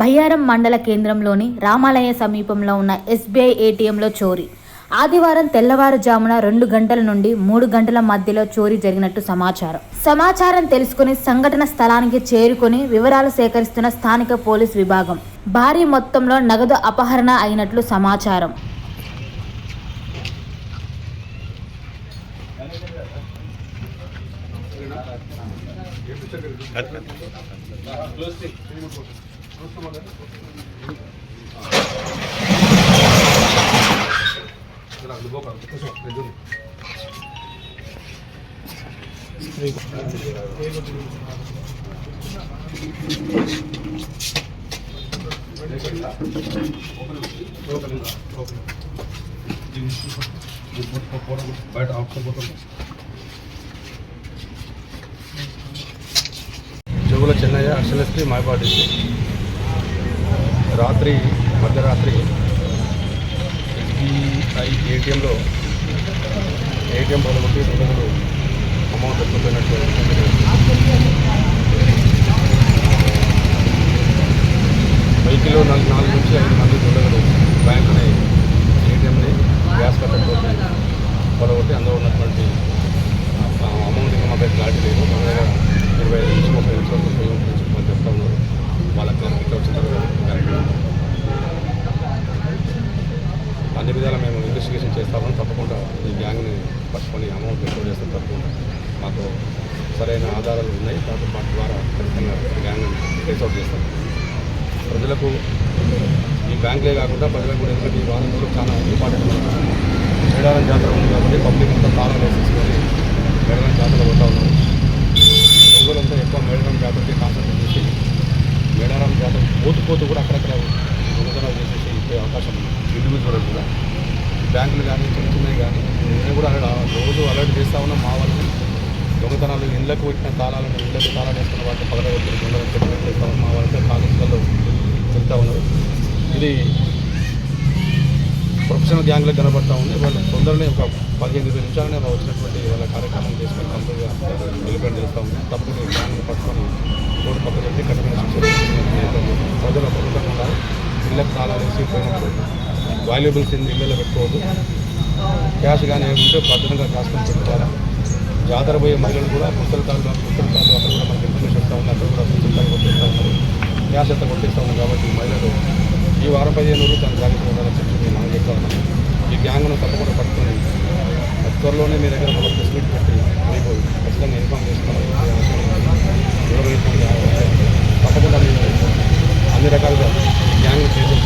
బయ్యారం మండల కేంద్రంలోని రామాలయ సమీపంలో ఉన్న ఎస్బీఐ ఏటీఎంలో చోరీ. ఆదివారం తెల్లవారుజామున రెండు గంటల నుండి మూడు గంటల మధ్యలో చోరీ జరిగినట్టు సమాచారం. సమాచారం తెలుసుకుని సంఘటన స్థలానికి చేరుకుని వివరాలు సేకరిస్తున్న స్థానిక పోలీస్ విభాగం. భారీ మొత్తంలో నగదు అపహరణ అయినట్లు సమాచారం. బయట ఆప్షన్ పోతుంది జోగుల చెన్నయ్య అక్షలశ్రీ మాయపాటి రాత్రి మధ్యరాత్రి ఎస్బీఐ ఏటీఎంలో ఏటీఎం పదకొట్టి దొంగలు అమౌంట్ ఎత్తుకుపోయినట్టు బైక్లో నాలుగు నాలుగు నుంచి ఐదు మంది దొంగలు బ్యాంకుని ఏటీఎంని గ్యాస్ కట్టడం పడగొట్టి అందులో ఉన్నటువంటి ఆ అమౌంట్ ఇంకా మాకు క్లారిటీ లేదు మన దగ్గర ఇరవై ఐదు నుంచి ముప్పై నిమిషాలు ముప్పై నుంచి మనం చెప్తా ఉన్నారు వాళ్ళ క్లారిటీ వచ్చిన తర్వాత క్లారిటీ అన్ని విధాలా మేము ఇన్వెస్టిగేషన్ చేస్తామని తప్పకుండా ఈ గ్యాంగ్ని పట్టుకొని అమౌంట్ ఎక్కువ చేస్తాం తప్పకుండా. మాకు సరైన ఆధారాలు ఉన్నాయి కాబట్టి మా ద్వారా ఖచ్చితంగా గ్యాంగ్ని ఫేస్అవుట్ చేస్తాం. ప్రజలకు ఈ బ్యాంకులే కాకుండా ప్రజలకు కూడా ఎందుకంటే ఈ వారం కూడా చాలా ఇంపార్టెంట్ మేడారం జాతర ఉంది కాబట్టి పబ్లిక్ అంతా తాళం వేసేసుకొని మేడారం జాతర పోతా ఉన్నారు. ఎక్కువ మేడారం జాతరకి కాన్సన్ట్రేట్ చేసి మేడారం జాతర పోతు పోతూ కూడా అక్కడక్కడ దొంగతనాలు చేసేసి ఇచ్చే అవకాశం ఉంది ఇండివిజువల్ కూడా బ్యాంకులు కానీ చిన్న కానీ నేను కూడా అలర్ట్ రోజు అలర్ట్ చేస్తా ఉన్నాం మా వాళ్ళని దొంగతనాలు ఇళ్ళకు పెట్టిన తాళాలను ఇళ్ళకు తాళాలు వేసుకున్న వాళ్ళకి పగలగొట్టి కొట్టి చెప్పినట్టు చేస్తా మా వాళ్ళకి కాలేజీలలో చెప్తా ఉన్నారు. ఇది ప్రొఫెషనల్ గ్యాంగ్లకు కనబడతా ఉంది. వాళ్ళు తొందరనే ఒక పదిహేను ఇరవై నిమిషాలనే వచ్చినటువంటి వాళ్ళ కార్యక్రమం చేసుకొని కంప్లీట్గా నిలబడి చేస్తూ ఉంది తప్పకుండా గ్యాంగ్ని పట్టుకొని రోడ్డు పక్క పెట్టి కఠిన శిక్షలు ప్రజలు ఉండాలి. ఇళ్ళకి తాళాలు వేసి పోయినప్పుడు వాల్యుబుల్స్ ఇన్ ఇళ్ళలో పెట్టుకోవద్దు. క్యాష్ కానీ ఏముంటే భద్రంగా కాసుకొని పెట్టుకోవాలి? జాతర పోయే మహిళలు కూడా పుస్తకాలు తాళ్ళు పుస్తల తాళ్ళు అక్కడ కూడా మనకి ఇన్ఫర్మేషన్ ఇస్తా ఉంది అక్కడ కూడా పుస్తల కొట్టేస్తూ ఉన్నారు. క్యాష్ అంతా కొట్టేస్తూ ఉన్నాం కాబట్టి మహిళలు ఈ వారం పదిహేను రోజులు చాలా జాగ్రత్తగా ఉండాలని చెప్పి నేను మనం చెప్తా ఉన్నాను. ఈ గ్యాంగ్ను తప్పకుండా పట్టుకొని త్వరలోనే మీ దగ్గర మనం ప్రెస్ మీట్ పెట్టి మీకు ఖచ్చితంగా ఇన్ఫామ్ చేస్తున్నాం తప్పకుండా మీరు అన్ని రకాలుగా గ్యాంగ్ చేసి